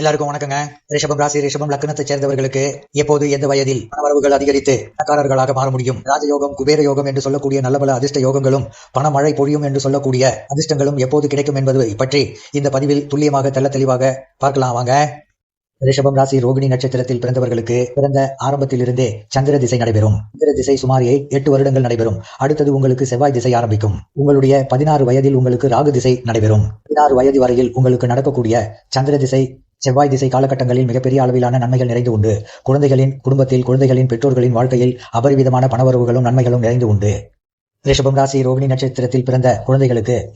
எல்லாருக்கும் வணக்கங்க. ரிஷபம் ராசி ரிஷபம் லக்னத்தை சேர்ந்தவர்களுக்கு எப்போது எந்த வயதில் பணவரவுகள் அதிகரித்து பணக்காரர்களாக மாற முடியும்? ராஜயோகம் குபேர யோகம் என்று சொல்லக்கூடிய நல்ல பல அதிர்ஷ்ட யோகங்களும் பணமழை பொழியும் என்று சொல்லக்கூடிய அதிர்ஷ்டங்களும் எப்போது கிடைக்கும் என்பது பற்றி இந்த பதிவில் துல்லியமாக தெல்ல தெளிவாக பார்க்கலாம் வாங்க. ரிஷபம் ராசி ரோகிணி நட்சத்திரத்தில் பிறந்தவர்களுக்கு பிறந்த ஆரம்பத்திலிருந்தே சந்திர திசை நடைபெறும். சந்திர திசை சுமார் எட்டு வருடங்கள் நடைபெறும். அடுத்தது உங்களுக்கு செவ்வாய் திசை ஆரம்பிக்கும். உங்களுடைய பதினாறு வயதில் உங்களுக்கு ராகு திசை நடைபெறும். பதினாறு வயது வரையில் உங்களுக்கு நடக்கக்கூடிய சந்திர திசை செவ்வாய் திசை காலகட்டங்களில் மிகப்பெரிய அளவிலான நன்மைகள் நிறைந்து உண்டு. குழந்தைகளின் குடும்பத்தில் குழந்தைகளின் பெற்றோர்களின் வாழ்க்கையில் அபரிவிதமான பணவரவுகளும் நன்மைகளும் நிறைந்து உண்டு. ரிஷபம் ராசி ரோகிணி நட்சத்திரத்தில் பிறந்த குழந்தைகளுக்கு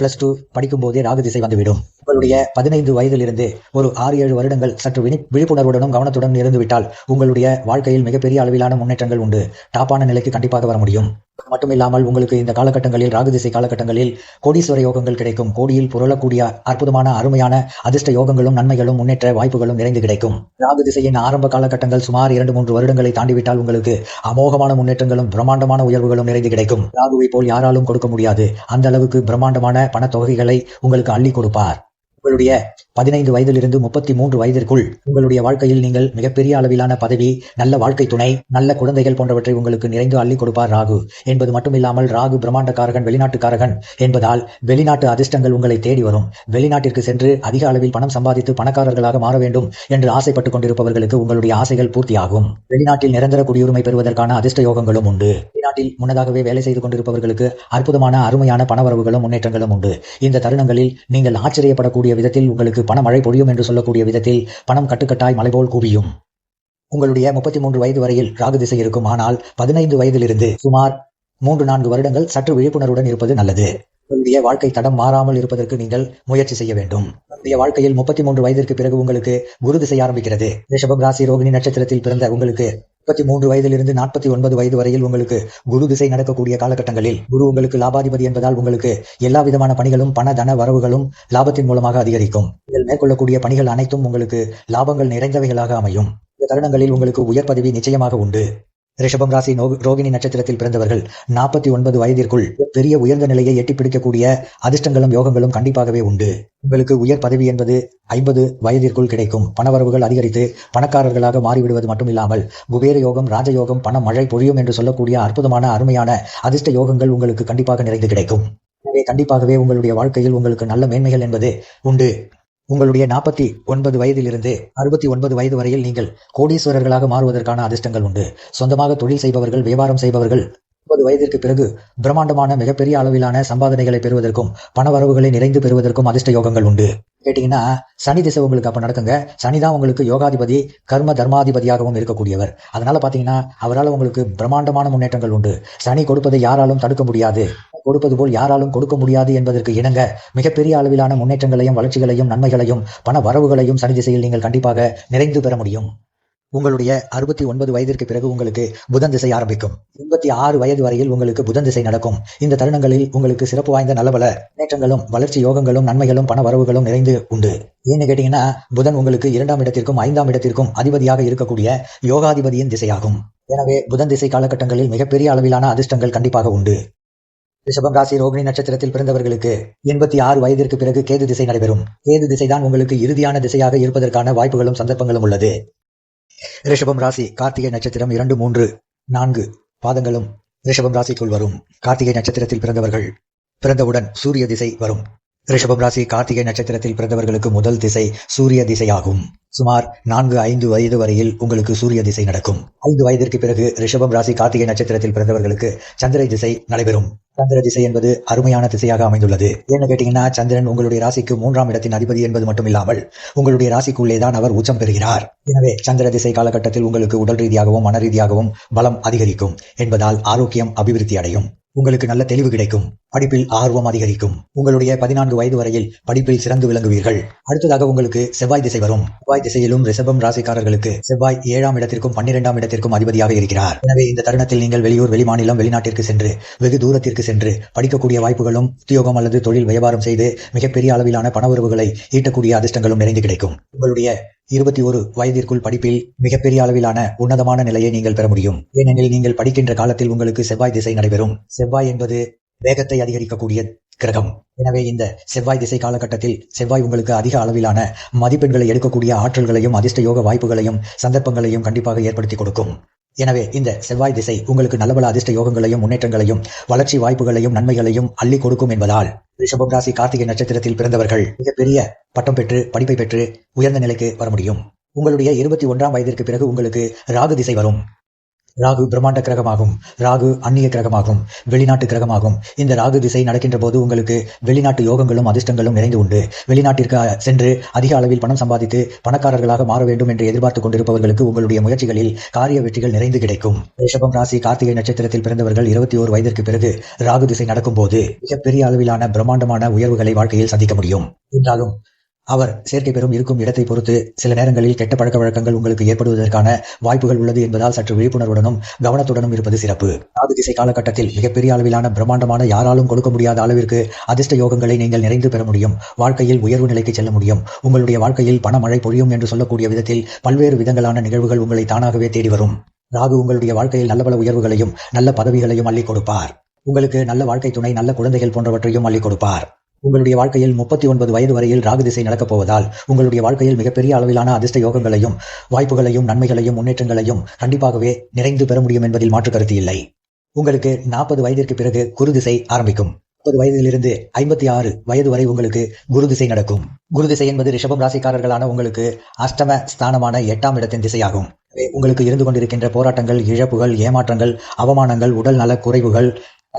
பிளஸ் டூ படிக்கும் போதே ராகு திசை வந்துவிடும். உங்களுடைய பதினைந்து வயதிலிருந்து ஒரு ஆறு ஏழு வருடங்கள் சற்று விழி விழிப்புணர்வுடனும் கவனத்துடன் இருந்துவிட்டால் உங்களுடைய வாழ்க்கையில் மிகப்பெரிய அளவிலான முன்னேற்றங்கள் உண்டு. டாப்பான நிலைக்கு கண்டிப்பாக வர முடியும். மட்டுமில்லாமல் மட்டும் இல்லாமல் உங்களுக்கு இந்த காலகட்டங்களில் ராகு திசை காலகட்டங்களில் கோடீஸ்வர யோகங்கள் கிடைக்கும். கோடியில் புரளக்கூடிய அற்புதமான அருமையான அதிர்ஷ்ட யோகங்களும் நன்மைகளும் முன்னேற்ற வாய்ப்புகளும் நிறைந்து கிடைக்கும். ராகு திசையின் ஆரம்ப காலகட்டங்கள் சுமார் இரண்டு மூன்று வருடங்களை தாண்டிவிட்டால் உங்களுக்கு அமோகமான முன்னேற்றங்களும் பிரம்மாண்டமான உயர்வுகளும் நிறைந்து கிடைக்கும். ராகுவை போல் யாராலும் கொடுக்க முடியாது. அந்த அளவுக்கு பிரம்மாண்டமான பணத்தொகைகளை உங்களுக்கு அள்ளி கொடுப்பார். உங்களுடைய பதினைந்து வயதிலிருந்து முப்பத்தி மூன்று வயதிற்குள் உங்களுடைய வாழ்க்கையில் நீங்கள் மிகப்பெரிய அளவிலான பதவி நல்ல வாழ்க்கை துணை நல்ல குழந்தைகள் போன்றவற்றை உங்களுக்கு நிறைந்து அள்ளி கொடுப்பார் ராகு. என்பது மட்டுமில்லாமல் ராகு பிரம்மாண்டக்காரகன் வெளிநாட்டுக்காரகன் என்பதால் வெளிநாட்டு அதிர்ஷ்டங்கள் உங்களை தேடி வரும். வெளிநாட்டிற்கு சென்று அதிக அளவில் பணம் சம்பாதித்து பணக்காரர்களாக மாற வேண்டும் என்று ஆசைப்பட்டுக் கொண்டிருப்பவர்களுக்கு உங்களுடைய ஆசைகள் பூர்த்தியாகும். வெளிநாட்டில் நிரந்தர குடியுரிமை பெறுவதற்கான அதிர்ஷ்ட யோகங்களும் உண்டு. வெளிநாட்டில் முன்னதாகவே வேலை செய்து கொண்டிருப்பவர்களுக்கு அற்புதமான அருமையான பணவரவுகளும் முன்னேற்றங்களும் உண்டு. இந்த தருணங்களில் நீங்கள் ஆச்சரியப்படக்கூடிய விதத்தில் உங்களுக்கு பண மழை பொழியும் என்று சொல்லக்கூடிய விதத்தில் பணம் கட்டுக்கட்டாய் மலைபோல் குவியும். உங்களுடைய முப்பத்தி மூன்று வயது வரையில் ராகு திசை இருக்கும். ஆனால் பதினைந்து வயதிலிருந்து சுமார் மூன்று நான்கு வருடங்கள் சற்று விழிப்புணர்வுடன் இருப்பது நல்லது. உங்களுடைய வாழ்க்கை தடம் மாறாமல் இருப்பதற்கு நீங்கள் முயற்சி செய்ய வேண்டும். உங்களுடைய வாழ்க்கையில் முப்பத்தி மூன்று வயதிற்கு பிறகு உங்களுக்கு குரு திசை ஆரம்பிக்கிறது. ரிஷபம் ராசி ரோகிணி நட்சத்திரத்தில் பிறந்த உங்களுக்கு முப்பத்தி மூன்று வயதிலிருந்து நாற்பத்தி ஒன்பது வயது வரையில் உங்களுக்கு குரு திசை நடக்கக்கூடிய காலகட்டங்களில் குரு உங்களுக்கு லாபாதிபதி என்பதால் உங்களுக்கு எல்லா விதமான பணிகளும் பண தன வரவுகளும் லாபத்தின் மூலமாக அதிகரிக்கும். நீங்கள் மேற்கொள்ளக்கூடிய பணிகள் அனைத்தும் உங்களுக்கு லாபங்கள் நிறைந்தவைகளாக அமையும். இந்த தருணங்களில் உங்களுக்கு உயர் பதவி நிச்சயமாக உண்டு. ரிஷபம் ராசி ரோகிணி நட்சத்திரத்தில் பிறந்தவர்கள் நாற்பத்தி ஒன்பது வயதிற்குள் பெரிய உயர்ந்த நிலையை எட்டி பிடிக்கக்கூடிய அதிர்ஷ்டங்களும் யோகங்களும் கண்டிப்பாகவே உண்டு. உங்களுக்கு உயர் பதவி என்பது ஐம்பது வயதிற்குள் கிடைக்கும். பணவரவுகள் அதிகரித்து பணக்காரர்களாக மாறிவிடுவது மட்டும் இல்லாமல் குபேர யோகம் ராஜயோகம் பண மழை பொழியும் என்று சொல்லக்கூடிய அற்புதமான அருமையான அதிர்ஷ்ட யோகங்கள் உங்களுக்கு கண்டிப்பாக நிறைந்து கிடைக்கும். எனவே கண்டிப்பாகவே உங்களுடைய வாழ்க்கையில் உங்களுக்கு நல்ல மேன்மைகள் என்பது உண்டு. உங்களுடைய நாற்பத்தி ஒன்பது வயதிலிருந்து அறுபத்தி ஒன்பது வயது வரையில் நீங்கள் கோடீஸ்வரர்களாக மாறுவதற்கான அதிர்ஷ்டங்கள் உண்டு. சொந்தமாக தொழில் செய்பவர்கள் வியாபாரம் செய்பவர்கள் முப்பது வயதிற்கு பிறகு பிரம்மாண்டமான மிகப்பெரிய அளவிலான சம்பாதனைகளை பெறுவதற்கும் பணவரவுகளை நிறைந்து பெறுவதற்கும் அதிர்ஷ்ட யோகங்கள் உண்டு. கேட்டீங்கன்னா சனி திசை உங்களுக்கு அப்ப நடக்குங்க. சனி தான் உங்களுக்கு யோகாதிபதி கர்ம தர்மாதிபதியாகவும் இருக்கக்கூடியவர். அதனால பாத்தீங்கன்னா அவரால் உங்களுக்கு பிரம்மாண்டமான முன்னேற்றங்கள் உண்டு. சனி கொடுப்பதை யாராலும் தடுக்க முடியாது. கொடுப்பது போல் யாராலும் கொடுக்க முடியாது என்பதற்கு இணங்க மிகப்பெரிய அளவிலான முன்னேற்றங்களையும் வளர்ச்சிகளையும் நன்மைகளையும் பண வரவுகளையும் சனி திசையில் நீங்கள் கண்டிப்பாக நிறைந்து பெற முடியும். உங்களுடைய அறுபத்தி ஒன்பது வயதிற்கு பிறகு உங்களுக்கு புதன் திசை ஆரம்பிக்கும். எண்பத்தி ஆறு வயது வரையில் உங்களுக்கு புதன் திசை நடக்கும். இந்த தருணங்களில் உங்களுக்கு சிறப்பு வாய்ந்த நலபல முன்னேற்றங்களும் வளர்ச்சி யோகங்களும் நன்மைகளும் பண வரவுகளும் நிறைந்து உண்டு. ஏன்னு கேட்டீங்கன்னா புதன் உங்களுக்கு இரண்டாம் இடத்திற்கும் ஐந்தாம் இடத்திற்கும் அதிபதியாக இருக்கக்கூடிய யோகாதிபதியின் திசையாகும். எனவே புதன் திசை காலகட்டங்களில் மிகப்பெரிய அளவிலான அதிர்ஷ்டங்கள் கண்டிப்பாக உண்டு. ரிஷபம் ராசி ரோகிணி நட்சத்திரத்தில் பிறந்தவர்களுக்கு எண்பத்தி ஆறு வயதிற்கு பிறகு கேது திசை நடைபெறும். கேது திசைதான் உங்களுக்கு இறுதியான திசையாக இருப்பதற்கான வாய்ப்புகளும் சந்தர்ப்பங்களும் உள்ளது. ரிஷபம் ராசி கார்த்திகை நட்சத்திரம் இரண்டு மூன்று நான்கு பாதங்களும் ரிஷபம் ராசிக்குள் வரும். கார்த்திகை நட்சத்திரத்தில் பிறந்தவர்கள் பிறந்தவுடன் சூரிய திசை வரும். ரிஷபம் ராசி கார்த்திகை நட்சத்திரத்தில் பிறந்தவர்களுக்கு முதல் திசை சூரிய திசையாகும். சுமார் நான்கு ஐந்து வயது வரையில் உங்களுக்கு சூரிய திசை நடக்கும். ஐந்து வயதிற்கு பிறகு ரிஷபம் ராசி கார்த்திகை நட்சத்திரத்தில் பிறந்தவர்களுக்கு சந்திர திசை நடைபெறும். சந்திர திசை என்பது அருமையான திசையாக அமைந்துள்ளது. ஏன்னு கேட்டீங்கன்னா சந்திரன் உங்களுடைய ராசிக்கு மூன்றாம் இடத்தின் அதிபதி என்பது மட்டும் இல்லாமல் உங்களுடைய ராசிக்குள்ளே தான் அவர் உச்சம் பெறுகிறார். எனவே சந்திர திசை காலகட்டத்தில் உங்களுக்கு உடல் ரீதியாகவும் மன ரீதியாகவும் பலம் அதிகரிக்கும் என்பதால் ஆரோக்கியம் அபிவிருத்தி அடையும். உங்களுக்கு நல்ல தெளிவு கிடைக்கும். படிப்பில் ஆர்வம் அதிகரிக்கும். உங்களுடைய பதினான்கு வயது வரையில் படிப்பில் சிறந்து விளங்குவீர்கள். அடுத்ததாக உங்களுக்கு செவ்வாய் திசை வரும். செவ்வாய் திசையிலும் ரிசபம் ராசிக்காரர்களுக்கு செவ்வாய் ஏழாம் இடத்திற்கும் பன்னிரெண்டாம் இடத்திற்கும் அதிபதியாக இருக்கிறார். எனவே இந்த தருணத்தில் நீங்கள் வெளியூர் வெளிமாநிலம் வெளிநாட்டிற்கு சென்று வெகு தூரத்திற்கு சென்று படிக்கக்கூடிய வாய்ப்புகளும் உத்தியோகம் அல்லது தொழில் வியாபாரம் செய்து மிகப்பெரிய அளவிலான பண உறவுகளை ஈட்டக்கூடிய அதிர்ஷ்டங்களும் நிறைந்து கிடைக்கும். உங்களுடைய இருபத்தி ஒரு வயதிற்குள் படிப்பில் மிகப்பெரிய அளவிலான உன்னதமான நிலையை நீங்கள் பெற முடியும். ஏனெனில் நீங்கள் படிக்கின்ற காலத்தில் உங்களுக்கு செவ்வாய் திசை நடைபெறும். செவ்வாய் என்பது வேகத்தை அதிகரிக்கக்கூடிய கிரகம். எனவே இந்த செவ்வாய் திசை காலகட்டத்தில் செவ்வாய் உங்களுக்கு அதிக அளவிலான மதிப்பெண்களை எடுக்கக்கூடிய ஆற்றல்களையும் அதிர்ஷ்ட யோக வாய்ப்புகளையும் சந்தர்ப்பங்களையும் கண்டிப்பாக ஏற்படுத்தி கொடுக்கும். எனவே இந்த செவ்வாய் திசை உங்களுக்கு நல்லபல அதிர்ஷ்ட யோகங்களையும் முன்னேற்றங்களையும் வளர்ச்சி வாய்ப்புகளையும் நன்மைகளையும் அள்ளி கொடுக்கும் என்பதால் ரிஷபம் ராசி கார்த்திகை நட்சத்திரத்தில் பிறந்தவர்கள் மிகப்பெரிய பட்டம் பெற்று படிப்பை பெற்று உயர்ந்த நிலைக்கு வர முடியும். உங்களுடைய இருபத்தி ஒன்றாம் வயதிற்கு பிறகு உங்களுக்கு ராகு திசை வரும். ராகு பிரம்மாண்ட கிரகமாகும். ராகு அந்நிய கிரகமாகும். வெளிநாட்டு கிரகமாகும். இந்த ராகு திசை நடக்கின்ற போது உங்களுக்கு வெளிநாட்டு யோகங்களும் அதிர்ஷ்டங்களும் நிறைந்து உண்டு. வெளிநாட்டிற்கு சென்று அதிக அளவில் பணம் சம்பாதித்து பணக்காரர்களாக மாற வேண்டும் என்று எதிர்பார்த்து கொண்டிருப்பவர்களுக்கு உங்களுடைய முயற்சிகளில் காரிய வெற்றிகள் நிறைந்து கிடைக்கும். ரிஷபம் ராசி கார்த்திகை நட்சத்திரத்தில் பிறந்தவர்கள் இருபத்தி ஓரு வயதிற்கு பிறகு ராகு திசை நடக்கும் போது மிகப்பெரிய அளவிலான பிரம்மாண்டமான உயர்வுகளை வாழ்க்கையில் சந்திக்க முடியும். என்றாலும் அவர் சேர்க்கை பெறும் இருக்கும் இடத்தை பொறுத்து சில நேரங்களில் கெட்ட பழக்க வழக்கங்கள் உங்களுக்கு ஏற்படுவதற்கான வாய்ப்புகள் உள்ளது என்பதால் சற்று விழிப்புணர்வுடனும் கவனத்துடனும் இருப்பது சிறப்பு. ராகு திசை காலகட்டத்தில் மிகப்பெரிய அளவிலான பிரம்மாண்டமான யாராலும் கொடுக்க முடியாத அளவிற்கு அதிர்ஷ்ட யோகங்களை நீங்கள் நிறைந்து பெற முடியும். வாழ்க்கையில் உயர்வு நிலைக்கு செல்ல முடியும். உங்களுடைய வாழ்க்கையில் பணமழை பொழியும் என்று சொல்லக்கூடிய விதத்தில் பல்வேறு விதங்களான நிகழ்வுகள் உங்களை தானாகவே தேடி வரும். ராகு உங்களுடைய வாழ்க்கையில் நல்ல பல உயர்வுகளையும் நல்ல பதவிகளையும் அள்ளி கொடுப்பார். உங்களுக்கு நல்ல வாழ்க்கை துணை நல்ல குழந்தைகள் போன்றவற்றையும் அள்ளி கொடுப்பார். உங்களுடைய வாழ்க்கையில் முப்பத்தி ஒன்பது வயது வரையில் ராகு திசை நடக்கப் போவதால் உங்களுடைய வாழ்க்கையில் மிகப்பெரிய அளவிலான அதிர்ஷ்ட யோகங்களையும் வாய்ப்புகளையும் நன்மைகளையும் முன்னேற்றங்களையும் கண்டிப்பாகவே நிறைந்து பெற முடியும் என்பதில் மாற்று கருத்து இல்லை. உங்களுக்கு நாற்பது வயதிற்கு பிறகு குரு திசை ஆரம்பிக்கும். முப்பது வயதிலிருந்து ஐம்பத்தி ஆறு வயது வரை உங்களுக்கு குரு திசை நடக்கும். குரு திசை என்பது ரிஷபம் ராசிக்காரர்களான உங்களுக்கு அஷ்டம ஸ்தானமான எட்டாம் இடத்தின் திசையாகும். உங்களுக்கு இருந்து கொண்டிருக்கின்ற போராட்டங்கள் இழப்புகள் ஏமாற்றங்கள் அவமானங்கள் உடல் நல குறைவுகள்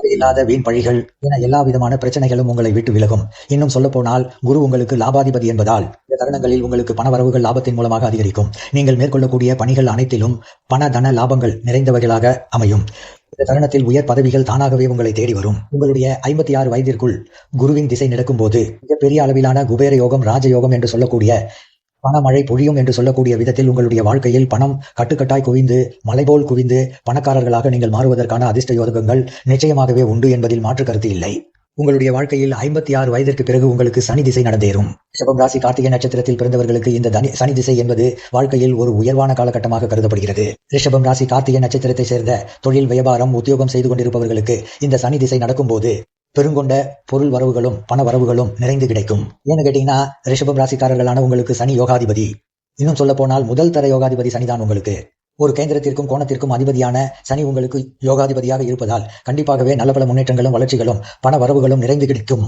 இல்லாத வீண் பழிகள் என எல்லா விதமான பிரச்சனைகளும் உங்களை விட்டு விலகும். இன்னும் சொல்ல போனால் குரு உங்களுக்கு லாபாதிபதி என்பதால் இந்த தருணங்களில் உங்களுக்கு பண வரவுகள் லாபத்தின் மூலமாக அதிகரிக்கும். நீங்கள் மேற்கொள்ளக்கூடிய பணிகள் அனைத்திலும் பண தன லாபங்கள் நிறைந்தவைகளாக அமையும். இந்த தருணத்தில் உயர் பதவிகள் தானாகவே உங்களை தேடி வரும். உங்களுடைய ஐம்பத்தி ஆறு வயதிற்குள் குருவின் திசை நடக்கும் போது மிகப்பெரிய அளவிலான குபேர யோகம் ராஜயோகம் என்று சொல்லக்கூடிய பணமழை பொழியும் என்று சொல்லக்கூடிய விதத்தில் உங்களுடைய வாழ்க்கையில் பணம் கட்டுக்கட்டாய் குவிந்து மலைபோல் குவிந்து பணக்காரர்களாக நீங்கள் மாறுவதற்கான அதிர்ஷ்ட யோகங்கள் நிச்சயமாகவே உண்டு என்பதில் மாற்று கருத்து இல்லை. உங்களுடைய வாழ்க்கையில் ஐம்பத்தி ஆறு வயதிற்கு பிறகு உங்களுக்கு சனி திசை நடந்தேறும். சிவம் ராசி கார்த்திகை நட்சத்திரத்தில் பிறந்தவர்களுக்கு இந்த தனி சனி திசை என்பது வாழ்க்கையில் ஒரு உயர்வான காலகட்டமாக கருதப்படுகிறது. ரிஷபம் ராசி கார்த்திகை நட்சத்திரத்தை சேர்ந்த தொழில் வியாபாரம் உத்தியோகம் செய்து கொண்டிருப்பவர்களுக்கு இந்த சனி திசை நடக்கும்போது பெருங்கொண்ட பொருள் வரவுகளும் பண வரவுகளும் நிறைந்து கிடைக்கும். ஏன்னு கேட்டீங்கன்னா ரிஷபம் ராசிக்காரர்களான உங்களுக்கு சனி யோகாதிபதி. இன்னும் சொல்ல போனால் முதல் தர யோகாதிபதி சனிதான் உங்களுக்கு. ஒரு கேந்திரத்திற்கும் கோணத்திற்கும் அதிபதியான சனி உங்களுக்கு யோகாதிபதியாக இருப்பதால் கண்டிப்பாகவே நல்ல பல முன்னேற்றங்களும் வளர்ச்சிகளும் பண வரவுகளும் நிறைந்து கிடைக்கும்.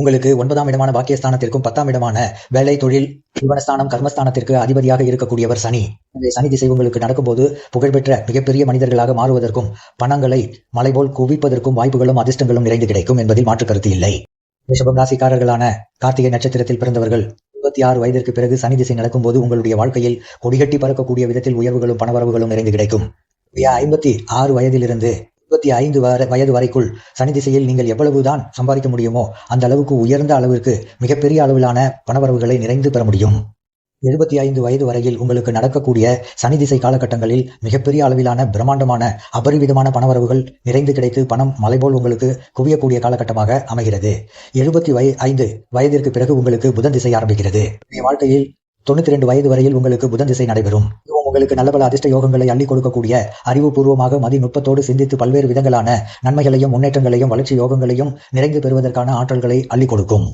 உங்களுக்கு ஒன்பதாம் இடமான பாக்கியஸ்தானத்திற்கும் பத்தாம் இடமான வேலை தொழில் ஜீவனஸ்தானம் கர்மஸ்தானத்திற்கு அதிபதியாக இருக்கக்கூடியவர் சனி. இந்த சனி திசை உங்களுக்கு நடக்கும்போது புகழ்பெற்ற மிகப்பெரிய மனிதர்களாக மாறுவதற்கும் பணங்களை மலைபோல் குவிப்பதற்கும் வாய்ப்புகளும் அதிர்ஷ்டங்களும் நிறைந்து கிடைக்கும் என்பதில் மாற்று கருத்து இல்லை. ரிஷபம் ராசிக்காரர்களான கார்த்திகை நட்சத்திரத்தில் பிறந்தவர்கள் இருபத்தி ஆறு வயதிற்கு பிறகு சனி திசை நடக்கும்போது உங்களுடைய வாழ்க்கையில் கொடிகட்டி பறக்கக்கூடிய விதத்தில் உயர்வுகளும் பணவரவுகளும் நிறைந்து கிடைக்கும். ஐம்பத்தி ஆறு வயதிலிருந்து இருபத்தி ஐந்து வயது வரைக்குள் சனி திசையில் நீங்கள் எவ்வளவுதான் சம்பாதிக்க முடியுமோ அந்த அளவுக்கு உயர்ந்த அளவிற்கு மிகப்பெரிய அளவிலான பணவரவுகளை நிறைந்து பெற முடியும். எழுபத்தி ஐந்து வயது வரையில் உங்களுக்கு நடக்கக்கூடிய சனி திசை காலகட்டங்களில் மிகப்பெரிய அளவிலான பிரம்மாண்டமான அபரிவிதமான பணவரவுகள் நிறைந்து கிடைத்து பணம் மலைபோல் உங்களுக்கு குவியக்கூடிய காலகட்டமாக அமைகிறது. எழுபத்தி வய ஐந்து வயதிற்கு பிறகு உங்களுக்கு புதன் திசை ஆரம்பிக்கிறது. வாழ்க்கையில் தொண்ணூத்தி ரெண்டு வயது வரையில் உங்களுக்கு புதன் திசை நடைபெறும். உங்களுக்கு நல்ல பல அதிர்ஷ்ட யோகங்களை அள்ளி கொடுக்கக்கூடிய அறிவுபூர்வமாக மதிநுட்பத்தோடு சிந்தித்து பல்வேறு விதங்களான நன்மைகளையும் முன்னேற்றங்களையும் வளர்ச்சி யோகங்களையும் நிறைந்து பெறுவதற்கான ஆற்றல்களை அள்ளி கொடுக்கும்.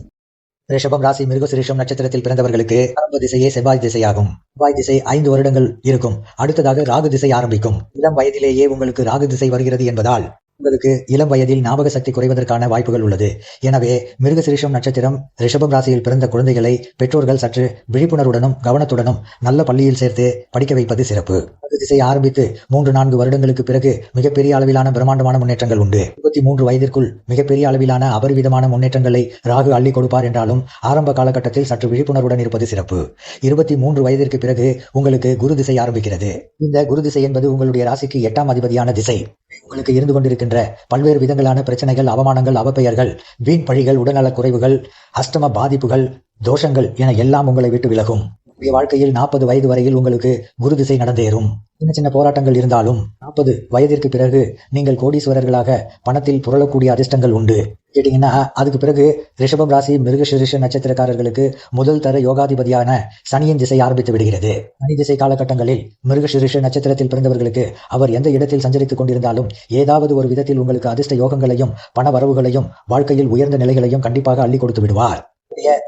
ரிஷபம் ராசி மிருகசிரிஷம் நட்சத்திரத்தில் பிறந்தவர்களுக்கு ஆரம்ப திசையே செவ்வாய் திசையாகும். செவ்வாய் திசை ஐந்து வருடங்கள் இருக்கும். அடுத்ததாக ராகு திசை ஆரம்பிக்கும். இளம் வயதிலேயே உங்களுக்கு ராகு திசை வருகிறது என்பதால் உங்களுக்கு இளம் வயதில் ஞாபக சக்தி குறைவதற்கான வாய்ப்புகள் உள்ளது. எனவே மிருகசிரிஷம் நட்சத்திரம் ரிஷபம் ராசியில் பிறந்த குழந்தைகளை பெற்றோர்கள் சற்று விழிப்புணர்வுடனும் கவனத்துடனும் நல்ல பள்ளியில் சேர்த்து படிக்க வைப்பது சிறப்பு. திசை ஆரம்பித்து மூன்று நான்கு வருடங்களுக்கு பிறகு மிகப்பெரிய அளவிலான பிரம்மாண்டமான முன்னேற்றங்கள் உண்டு. இருபத்தி மூன்று வயதிற்குள் மிகப்பெரிய அளவிலான அபரிவிதமான முன்னேற்றங்களை ராகு அள்ளி கொடுப்பார் என்றாலும் ஆரம்ப காலகட்டத்தில் சற்று விழிப்புணர்வுடன் இருப்பது சிறப்பு. இருபத்தி மூன்று வயதிற்கு பிறகு உங்களுக்கு குரு திசை ஆரம்பிக்கிறது. இந்த குரு திசை என்பது உங்களுடைய ராசிக்கு எட்டாம் அதிபதியான திசை. உங்களுக்கு இருந்து கொண்டிருக்கின்ற பல்வேறு விதங்களான பிரச்சனைகள் அவமானங்கள் அவப்பெயர்கள் வீண் பழிகள் உடல்நலக் குறைவுகள் அஷ்டம பாதிப்புகள் தோஷங்கள் என எல்லாம் உங்களை விட்டு விலகும். வாழ்க்கையில் நாற்பது வயது வரையில் உங்களுக்கு குரு திசை நடந்தேறும். சின்ன சின்ன போராட்டங்கள் இருந்தாலும் நாற்பது வயதிற்கு பிறகு நீங்கள் கோடீஸ்வரர்களாக பணத்தில் புரளக்கூடிய அதிர்ஷ்டங்கள் உண்டு. கேட்டீங்கன்னா அதுக்கு பிறகு ரிஷபம் ராசி மிருகசிரிஷ நட்சத்திரக்காரர்களுக்கு முதல் தர யோகாதிபதியான சனியின் திசை ஆரம்பித்து விடுகிறது. சனி திசை காலகட்டங்களில் மிருகசிரிஷ நட்சத்திரத்தில் பிறந்தவர்களுக்கு அவர் எந்த இடத்தில் சஞ்சரித்துக் கொண்டிருந்தாலும் ஏதாவது ஒரு விதத்தில் உங்களுக்கு அதிர்ஷ்ட யோகங்களையும் பண வரவுகளையும் வாழ்க்கையில் உயர்ந்த நிலைகளையும் கண்டிப்பாக அள்ளி கொடுத்து விடுவார்.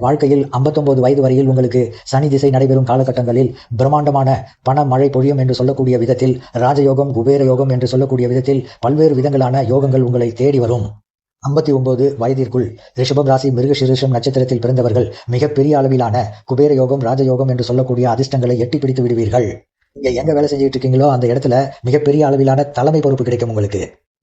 வாழ்க்கையில் 59 வயது வரையில் உங்களுக்கு சனி திசை நடைபெறும் காலகட்டங்களில் பிரம்மாண்டமான பண மழை பொழியும் என்று சொல்லக்கூடிய விதத்தில் ராஜயோகம் குபேர யோகம் என்று சொல்லக்கூடிய விதத்தில் பல்வேறு விதங்களான யோகங்கள் உங்களை தேடி வரும். ஐம்பத்தி ஒன்பது வயதிற்குள் ரிஷபம் ராசி மிருகசிரிஷம் நட்சத்திரத்தில் பிறந்தவர்கள் மிகப்பெரிய அளவிலான குபேர யோகம் ராஜயோகம் என்று சொல்லக்கூடிய அதிர்ஷ்டங்களை எட்டி பிடித்து விடுவீர்கள். நீங்க எங்க வேலை செஞ்சுட்டு இருக்கீங்களோ அந்த இடத்துல மிகப்பெரிய அளவிலான தலைமை பொறுப்பு கிடைக்கும் உங்களுக்கு.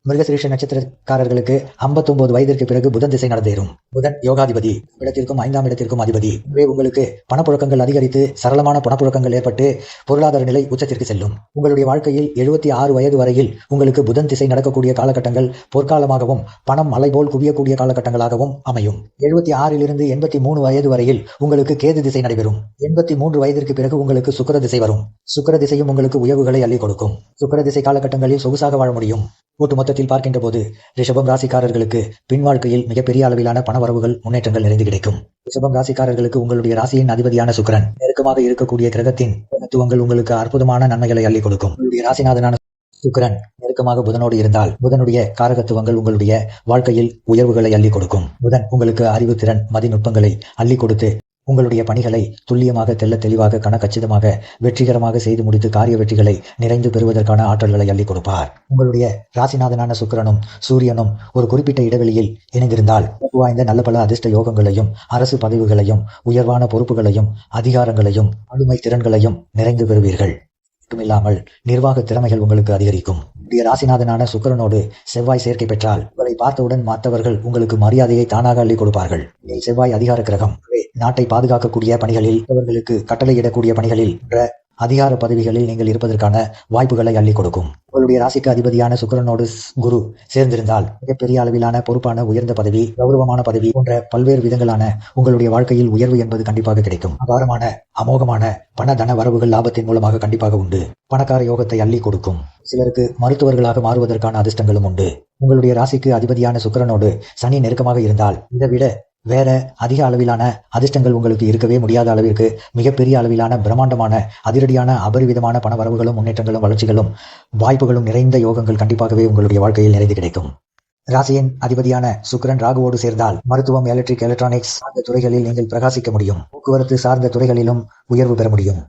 மிருகசிரீஷ நட்சத்திரக்காரர்களுக்கு 59 வயதிற்கு பிறகு புதன் திசை நடந்தேறும். புதன் யோகாதிபதி. இடத்திற்கும் ஐந்தாம் இடத்திற்கும் அதிபதி. இவை உங்களுக்கு பணப்புழக்கங்கள் அதிகரித்து சரளமான பணப்புழக்கங்கள் ஏற்பட்டு பொருளாதார நிலை உச்சத்திற்கு செல்லும். உங்களுடைய வாழ்க்கையில் எழுபத்தி ஆறு வயது வரையில் உங்களுக்கு புதன் திசை நடக்கக்கூடிய காலகட்டங்கள் பொற்காலமாகவும் பணம் மலை போல் குவியக்கூடிய காலகட்டங்களாகவும் அமையும். எழுபத்தி ஆறிலிருந்து எண்பத்தி மூணு வயது வரையில் உங்களுக்கு கேது திசை நடைபெறும். எண்பத்தி மூன்று வயதிற்கு பிறகு உங்களுக்கு சுக்கர திசை வரும். சுக்கர திசையும் உங்களுக்கு உயர்வுகளை அள்ளி கொடுக்கும். சுக்கர திசை காலகட்டங்களில் சொகுசாக வாழ முடியும். ஒட்டு மொத்தத்தில் பார்க்கின்ற போது ரிஷபம் ராசிக்காரர்களுக்கு பின் வாழ்க்கையில் மிகப்பெரிய அளவிலான பணவரவுகள் முன்னேற்றங்கள் நிறைந்து கிடைக்கும். ரிஷபம் ராசிக்காரர்களுக்கு உங்களுடைய ராசியின் அதிபதியான சுக்கிரன். நெருக்கமாக இருக்கக்கூடிய கிரகத்தின் தத்துவங்கள் உங்களுக்கு அற்புதமான நன்மைகளை அள்ளி கொடுக்கும். உங்களுடைய ராசிநாதனான சுக்கிரன் நெருக்கமாக புதனோடு இருந்தால் புதனுடைய காரகத்துவங்கள் உங்களுடைய வாழ்க்கையில் உயர்வுகளை அள்ளி கொடுக்கும். புதன் உங்களுக்கு அறிவுத்திறன் மதிநுட்பங்களை அள்ளி கொடுத்து உங்களுடைய பணிகளை துல்லியமாக தெல்ல தெளிவாக கணக்கச்சிதமாக வெற்றிகரமாக செய்து முடித்து காரிய வெற்றிகளை நிறைந்து பெறுவதற்கான ஆற்றல்களை அள்ளி கொடுப்பார். உங்களுடைய ராசிநாதனான சுக்கிரனும் சூரியனும் ஒரு குறிப்பிட்ட இடைவெளியில் இணைந்திருந்தால் வாய்ந்த நல்ல பல அதிர்ஷ்ட யோகங்களையும் அரசு பதவிகளையும் உயர்வான பொறுப்புகளையும் அதிகாரங்களையும் ஆளுமை திறன்களையும் நிறைந்து பெறுவீர்கள். மட்டுமில்லாமல் நிர்வாக திறமைகள் உங்களுக்கு அதிகரிக்கும். உங்களுடைய ராசிநாதனான சுக்கரனோடு செவ்வாய் சேர்க்கை பெற்றால் உங்களை பார்த்தவுடன் மற்றவர்கள் உங்களுக்கு மரியாதையை தானாக அள்ளி கொடுப்பார்கள். இதில் செவ்வாய் அதிகார கிரகம். நாட்டை பாதுகாக்கக்கூடிய பணிகளில் அவர்களுக்கு கட்டளையிடக்கூடிய பணிகளில் என்ற அதிகார பதவிகளில் நீங்கள் இருப்பதற்கான வாய்ப்புகளை அள்ளி கொடுக்கும். உங்களுடைய ராசிக்கு அதிபதியான சுக்கரனோடு குரு சேர்ந்திருந்தால் மிகப்பெரிய அளவிலான பொறுப்பான உயர்ந்த பதவி கௌரவமான பதவி போன்ற பல்வேறு விதங்களான உங்களுடைய வாழ்க்கையில் உயர்வு என்பது கண்டிப்பாக கிடைக்கும். அபாரமான அமோகமான பண தன வரவுகள் லாபத்தின் மூலமாக கண்டிப்பாக உண்டு. பணக்கார யோகத்தை அள்ளி கொடுக்கும். சிலருக்கு மருத்துவர்களாக மாறுவதற்கான அதிர்ஷ்டங்களும் உண்டு. உங்களுடைய ராசிக்கு அதிபதியான சுக்கரனோடு சனி நெருக்கமாக இருந்தால் இதை விட வேற அதிக அளவிலான அதிர்ஷ்டங்கள் உங்களுக்கு இருக்கவே முடியாத அளவிற்கு மிகப்பெரிய அளவிலான பிரம்மாண்டமான அதிரடியான அபரிவிதமான பண வரவுகளும் முன்னேற்றங்களும் வளர்ச்சிகளும் வாய்ப்புகளும் நிறைந்த யோகங்கள் கண்டிப்பாகவே உங்களுடைய வாழ்க்கையில் நிறைந்து கிடைக்கும். ராசியின் அதிபதியான சுக்கரன் ராகுவோடு சேர்ந்தால் மருத்துவம் எலக்ட்ரிக் எலக்ட்ரானிக்ஸ் சார்ந்த துறைகளில் நீங்கள் பிரகாசிக்க முடியும். போக்குவரத்து சார்ந்த துறைகளிலும் உயர்வு பெற முடியும்.